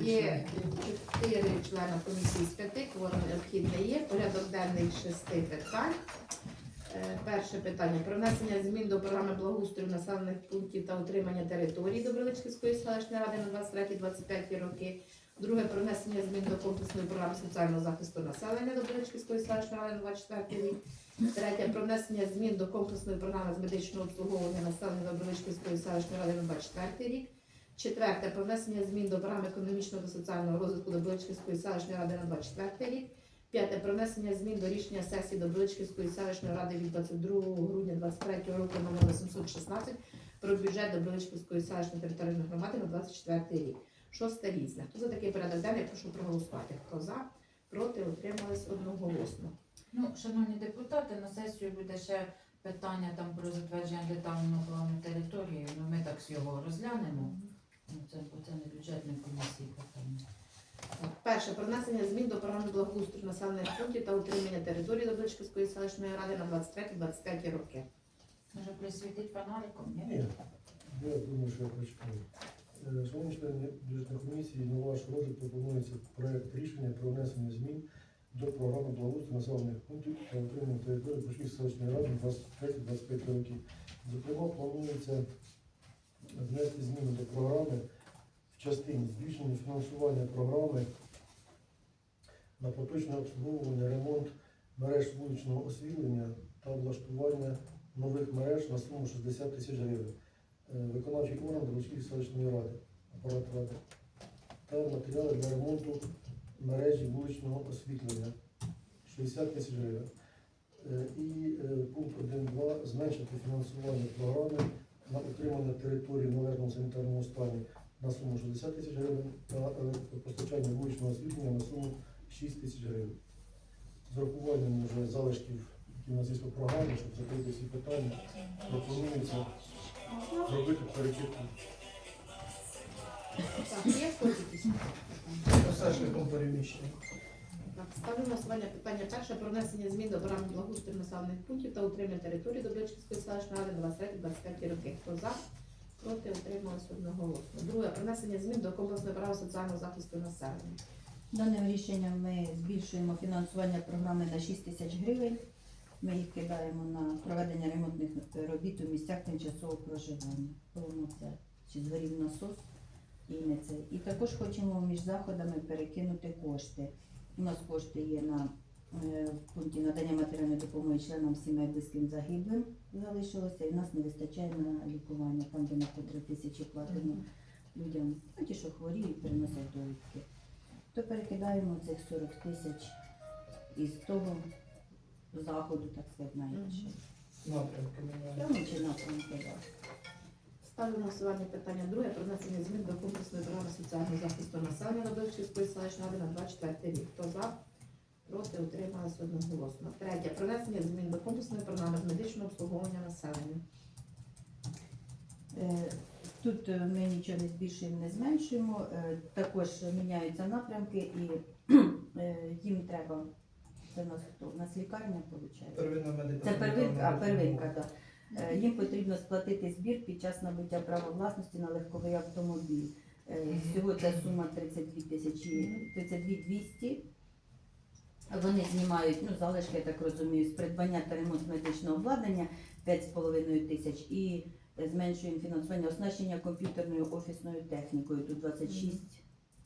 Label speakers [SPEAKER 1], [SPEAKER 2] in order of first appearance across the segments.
[SPEAKER 1] Є чотири члени комісії з п'яти, кворум необхідний є. Порядок денний шести питань. Е, Перше питання про внесення змін до програми благоустрою населених пунктів та утримання території Доброличківської селищної ради на 23-25 роки. Друге про внесення змін до комплексної програми соціального захисту населення Доброличківської селищної ради на 24 рік. Третє про внесення змін до комплексної програми з медичного обслуговування населення Доброличківської селищної ради на 24 рік. Четверте про внесення змін до програми економічного та соціального розвитку Доброличківської селищної ради на 24 рік. П'яте про внесення змін до рішення сесії Доброличківської селищної ради від 22 грудня 23 року номер 816 про бюджет Доброличківської селищної територіальної громади на 24 рік. Шосте різне. Хто за такий порядок денний, прошу проголосувати. Хто за, проти, утримались одноголосно.
[SPEAKER 2] Ну, шановні депутати, на сесію буде ще питання там про затвердження детального плану території. Ну, ми так його розглянемо. Ну, Це, це не бюджетної комісії питання.
[SPEAKER 1] Перше про внесення змін до програми благоустрою населених пунктів та утримання території Доброличківської селищної ради на 23-25 роки.
[SPEAKER 2] Може присвітить фонариком, ні?
[SPEAKER 3] Ні, я думаю, що я почекаю. Шановні члени бюджетної комісії, на ваш розгляд пропонується проект рішення про внесення змін до програми благоустрою населених пунктів та утримання території Пошківської селищної ради на 23-25 років. Зокрема, планується внести зміни до програми в частині збільшення фінансування програми на поточне обслуговування, ремонт мереж вуличного освітлення та влаштування нових мереж на суму 60 тисяч гривень. Е, Виконавчий орган Дорожківської селищної ради, апарат ради. Та матеріали для ремонту мережі вуличного освітлення 60 тисяч гривень. Е, І е, пункт 1.2 зменшити фінансування програми на утримання території в належному санітарному стані на суму 60 тисяч гривень та електропостачання вуличного освітлення на суму 6 тисяч гривень. З урахуванням вже залишків, які у нас є по програмі, щоб закрити всі питання, пропонується зробити перечітку.
[SPEAKER 4] Шляхом переміщення.
[SPEAKER 1] Так, ставлю на голосування питання перше про внесення змін до програми благоустрою населених пунктів та утримання території Добричківської селищної ради на 23-25 роки. Хто за? Проти утрималось одноголосно. Друге про внесення змін до комплексної програми соціального захисту населення.
[SPEAKER 5] Даним рішенням ми збільшуємо фінансування програми на 6 тисяч гривень. Ми їх кидаємо на проведення ремонтних робіт у місцях тимчасового проживання. Тому це чи згорів насос і не це. І також хочемо між заходами перекинути кошти. У нас кошти є на е, в пункті надання матеріальної допомоги членам сімей близьким загиблим залишилося, і в нас не вистачає на лікування, там де ми по 3 тисячі платимо людям, ну, ті, що хворіють, переносять довідки то перекидаємо цих 40 тисяч із того заходу, так сказати, на інший.
[SPEAKER 4] Напрямки.
[SPEAKER 5] Прямо чи напрямки, так.
[SPEAKER 1] Ставлю на голосування питання друге про внесення змін до комплексної програми соціального захисту населення Добричківської селищної ради на 24 рік. Хто за? Проти утрималось одноголосно. Третє про внесення змін до комплексної програми з медичного обслуговування населення.
[SPEAKER 5] Е, Тут е, ми нічого не збільшуємо, не зменшуємо. Е, Також міняються напрямки і е, їм треба. Це у нас хто? У нас лікарня виходить.
[SPEAKER 4] Первинна медика.
[SPEAKER 5] Це первинка, а первинка, так. Е, Їм потрібно сплатити збір під час набуття права власності на легковий автомобіль. Е, Всього ця сума 32 тисячі 32 200. Вони знімають, ну, залишки, я так розумію, з придбання та ремонт медичного обладнання 5,5 тисяч і зменшуємо фінансування оснащення комп'ютерною офісною технікою. Тут 26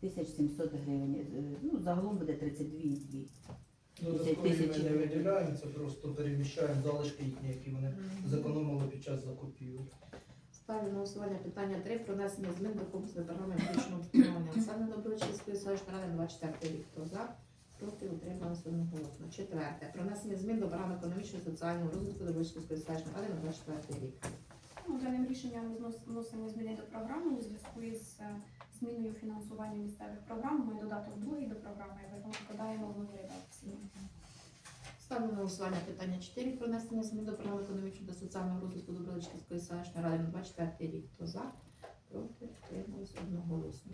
[SPEAKER 5] тисяч 700 гривень. Е, Ну, загалом буде 32,2.
[SPEAKER 4] Додаткові ми не виділяємо, це просто переміщаємо залишки їхні, які вони зекономили під час закупівель.
[SPEAKER 1] Ставлю на голосування питання 3 про внесення змін до комплексної програми медичного обслуговування населення Добричківської селищної ради на 24 рік. Хто за? Проти утрималось одноголосно. Четверте. Про внесення змін до програми економічного і соціального розвитку Добричківської селищної ради на 24 рік.
[SPEAKER 6] Ну, Даним рішенням ми вносимо зміни до програми у зв'язку із е, зміною фінансування місцевих програм. Ми додаток другий до програми викладаємо в новій редакції.
[SPEAKER 1] Ставлю на голосування питання 4 про внесення змін до програми економічного та соціального розвитку Добричківської селищної ради на 24 рік. Хто за? Проти утрималось одноголосно.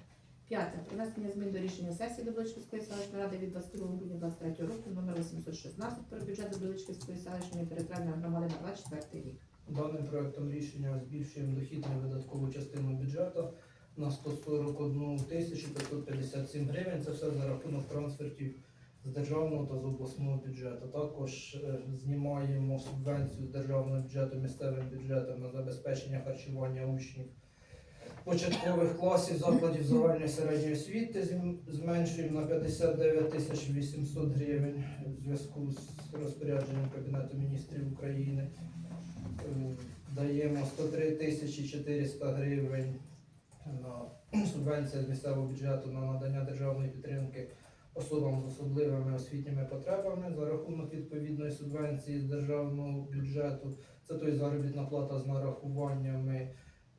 [SPEAKER 1] П'яте. Про внесення змін до рішення сесії Добричківської селищної ради від 22 грудня 23 року номер 816 про бюджет Добричківської селищної територіальної громади на 24 рік.
[SPEAKER 4] Даним проектом рішення збільшуємо дохідну видаткову частину бюджету на 141 тисячу 557 гривень. Це все за рахунок трансфертів з державного та з обласного бюджету. Також е, знімаємо субвенцію з державного бюджету місцевим бюджетом на забезпечення харчування учнів початкових класів закладів загальної середньої освіти зменшуємо на 59 тисяч 800 гривень в зв'язку з розпорядженням Кабінету міністрів України. Е, Даємо 103 тисячі 400 гривень на субвенція з місцевого бюджету на надання державної підтримки особам з особливими освітніми потребами за рахунок відповідної субвенції з державного бюджету. Це той заробітна плата з нарахуваннями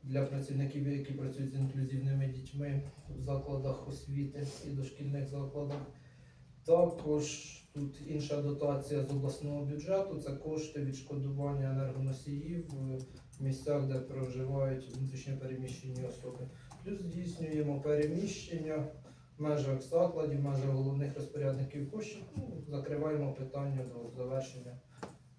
[SPEAKER 4] для працівників, які працюють з інклюзивними дітьми в закладах освіти і дошкільних закладах. Також тут інша дотація з обласного бюджету це кошти відшкодування енергоносіїв місцях, де проживають внутрішньо переміщені особи. Плюс здійснюємо переміщення в межах закладів, в межах головних розпорядників коштів. Ну, закриваємо питання до завершення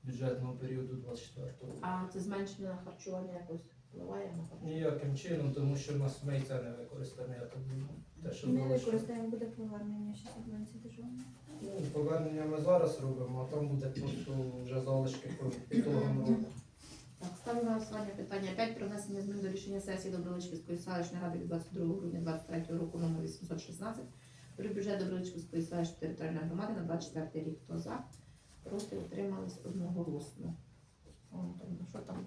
[SPEAKER 4] бюджетного періоду 24 року.
[SPEAKER 1] А це зменшення на харчування якось впливає на харчування?
[SPEAKER 4] Ніяким чином, тому що в нас ми і це не використаємо, я так думаю. Те, що
[SPEAKER 6] Ми
[SPEAKER 4] залишилось.
[SPEAKER 6] використаємо буде повернення 620 державного.
[SPEAKER 4] Ну, повернення ми зараз робимо, а там буде просто вже залишки по ітогам року.
[SPEAKER 1] Так, ставлю на голосування питання 5 про внесення змін до рішення сесії Доброличківської селищної ради від 22 грудня 2023 року номер 816 про бюджет Доброличківської селищної територіальної громади на 24 рік. Хто за? Проти утримались одноголосно. О, там, ну, що там?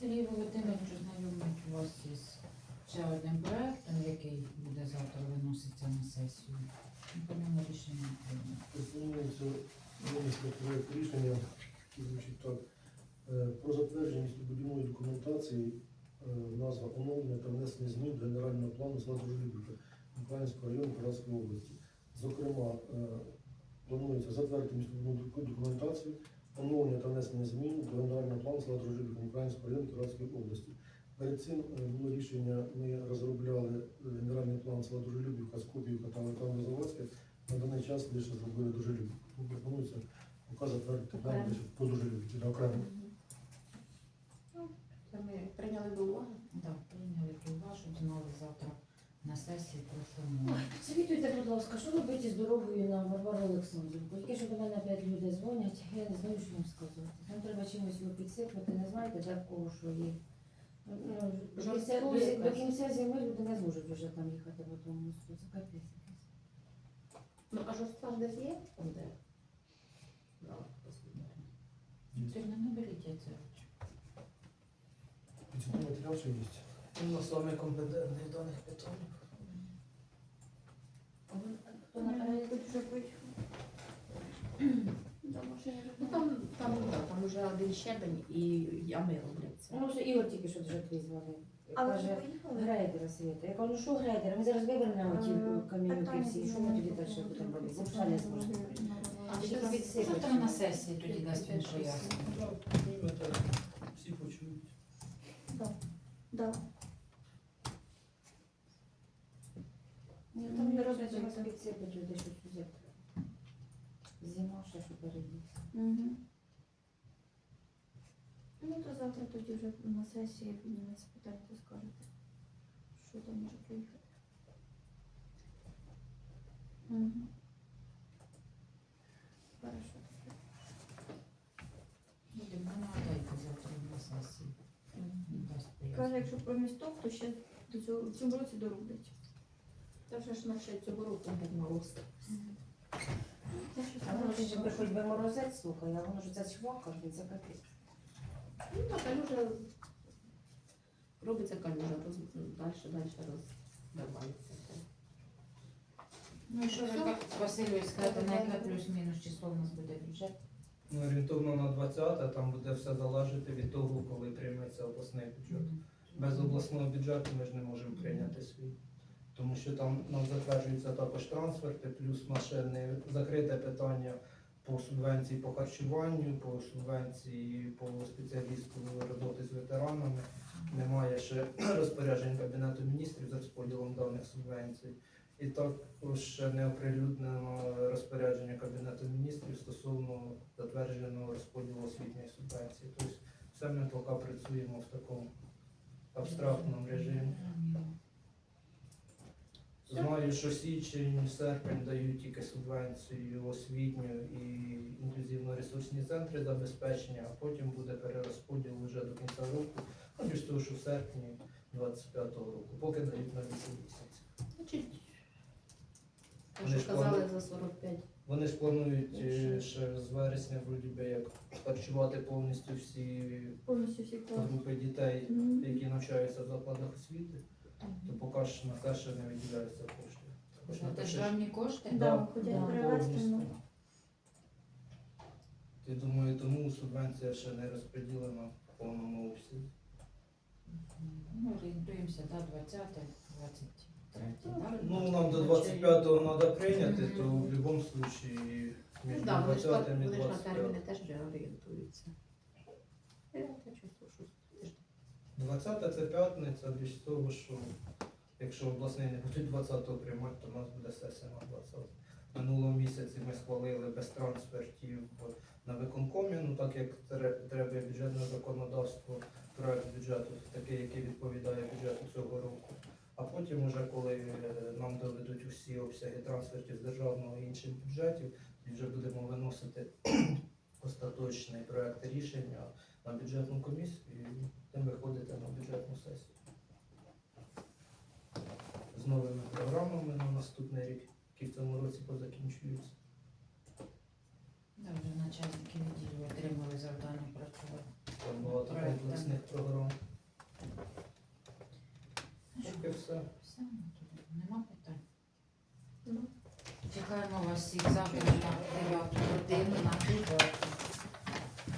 [SPEAKER 2] Сергій Володимирович ознайомить вас із ще одним проектом, який буде завтра виноситься на сесію. Ну, По ньому рішення прийнято.
[SPEAKER 3] Пропонується винести проект рішення, який звучить так. Е, Про затвердження містобудівної документації е, назва оновлення та внесення змін до генерального плану села Дружелюбівка Миколаївського району Каразької області. Зокрема, е, планується затвердити містобудівну документацію, оновлення та внесення змін до генерального плану села Дружелюбівка Миколаївського району Каразької області. Перед цим е, було рішення, ми розробляли е, генеральний план села Дружелюбівка, Скопівка та Олександр на даний час лише зробили дуже любі. Пропонується поки затвердити план лише по дуже любі, на окремо.
[SPEAKER 1] Ну, Це ми прийняли до уваги.
[SPEAKER 2] Так, прийняли увагу, щоб знали завтра на сесії проформувати.
[SPEAKER 7] Звітуйте, будь ласка, що робити з дорогою на Варвару Олександрівку? Тільки що до мене опять люди дзвонять, я не знаю, що їм сказати. Нам треба чимось його підсипати, не знаєте, де в кого що є. Ну, До кінця, до, кінця зими люди не зможуть вже там їхати по тому мосту. Це капець. якийсь.
[SPEAKER 1] Ну, а жорстка десь є? Там де? Да,
[SPEAKER 2] Сьогодні не беріть я це.
[SPEAKER 3] Підсумний матеріал ще є.
[SPEAKER 4] Він на саме даних питаннях.
[SPEAKER 7] Хто наперед?
[SPEAKER 1] Ну там, там, да, там уже один щебень і ями робляться.
[SPEAKER 7] Ну, вже Ігор тільки що вже твій дзвонив.
[SPEAKER 6] Але вже
[SPEAKER 7] Каже,
[SPEAKER 6] поїхали?
[SPEAKER 7] грейдера світа. Я кажу, що грейдера? Ми зараз вивернемо ті
[SPEAKER 6] Е,
[SPEAKER 7] камінюки всі, що ми тоді далі будемо робити? Бо вже не зможемо.
[SPEAKER 1] А ще.
[SPEAKER 2] Завтра на сесії тоді дасть він пояснення.
[SPEAKER 4] Всі почують.
[SPEAKER 6] Да.
[SPEAKER 7] Ні,
[SPEAKER 6] Ну,
[SPEAKER 7] там не розуміють,
[SPEAKER 6] розуміється.
[SPEAKER 7] підсипати людей, щось взяти. Зима ще що.
[SPEAKER 6] Мгм. Ну, то завтра тоді вже на сесії підніметься питання, то скажете, що там може проїхати. Мгм. Хорошо.
[SPEAKER 2] Будемо нагадайте завтра на сесії.
[SPEAKER 6] Каже, якщо про місток, то ще до цього, в цьому році дороблять.
[SPEAKER 1] Та вже ж наче цього року геть мороз.
[SPEAKER 7] А воно ж якби хоч би морозець слухай, а воно ж це чвака, це капець.
[SPEAKER 1] Ну так, калюжа робиться калюжа, далі, далі роздавається.
[SPEAKER 2] Ну і що ви, Василю, сказати, на яке плюс-мінус число в нас буде бюджет?
[SPEAKER 4] Ну, орієнтовно на 20, там буде все залежати від того, коли прийметься обласний бюджет. Без обласного бюджету ми ж не можемо прийняти свій. Тому що там нам затверджуються також трансферти, плюс наше не закрите питання по субвенції по харчуванню, по субвенції по спеціалісту роботи з ветеранами. Немає ще розпоряджень Кабінету міністрів з розподілом даних субвенцій. І також ще не оприлюднено розпорядження Кабінету міністрів стосовно затвердженого розподілу освітньої субвенції. Тобто все ми поки працюємо в такому абстрактному режимі. Знаю, що січень, серпень дають тільки субвенцію освітню і інклюзивно-ресурсні центри забезпечення, а потім буде перерозподіл вже до кінця року, ну, між того, що в серпні 25-го року, поки дають на 8 місяців.
[SPEAKER 1] Значить, те,
[SPEAKER 4] Вони ж
[SPEAKER 1] казали за 45.
[SPEAKER 4] Вони ж планують е, ще з вересня, вроді би, як харчувати повністю всі
[SPEAKER 5] Повністю всі класи.
[SPEAKER 4] групи дітей, які навчаються в закладах освіти, то поки ж на це ще не виділяються кошти. Також
[SPEAKER 2] На
[SPEAKER 4] на
[SPEAKER 2] державні кошти?
[SPEAKER 5] Да,
[SPEAKER 4] Да,
[SPEAKER 2] да,
[SPEAKER 4] повністю.
[SPEAKER 5] ну.
[SPEAKER 4] Я думаю, тому субвенція ще не розподілена в повному обсязі.
[SPEAKER 2] Ну, орієнтуємося, да, 20 23 так?
[SPEAKER 4] Ну, нам до 25-го треба прийняти, то в будь-якому випадку
[SPEAKER 1] Ну
[SPEAKER 4] між
[SPEAKER 1] так, вони ж
[SPEAKER 4] 20
[SPEAKER 1] так-
[SPEAKER 4] і
[SPEAKER 1] вони ж на терміни теж вже орієнтуються. Я чувствую, що.
[SPEAKER 4] 20 це п'ятниця, більш того, що якщо обласний не будуть 20-го приймати, то в нас буде сесія на 20 Минулого місяці ми схвалили без трансфертів на виконкомі, ну так як тре- треба бюджетне законодавство, проект бюджету такий, який відповідає бюджету цього року. А потім, уже коли е, нам доведуть усі обсяги трансфертів з державного і інших бюджетів, і вже будемо виносити остаточний проект рішення на бюджетну комісію тим виходити на бюджетну сесію. З новими програмами на наступний рік, які в цьому році позакінчуються.
[SPEAKER 2] Да, вже начальники відділу отримали завдання працювати.
[SPEAKER 4] Там багато
[SPEAKER 2] Проектами.
[SPEAKER 4] комплексних програм. Тільки все.
[SPEAKER 2] Все, ну, тоді нема питань.
[SPEAKER 1] Ну.
[SPEAKER 2] Чекаємо вас всіх завтра на 9 годину на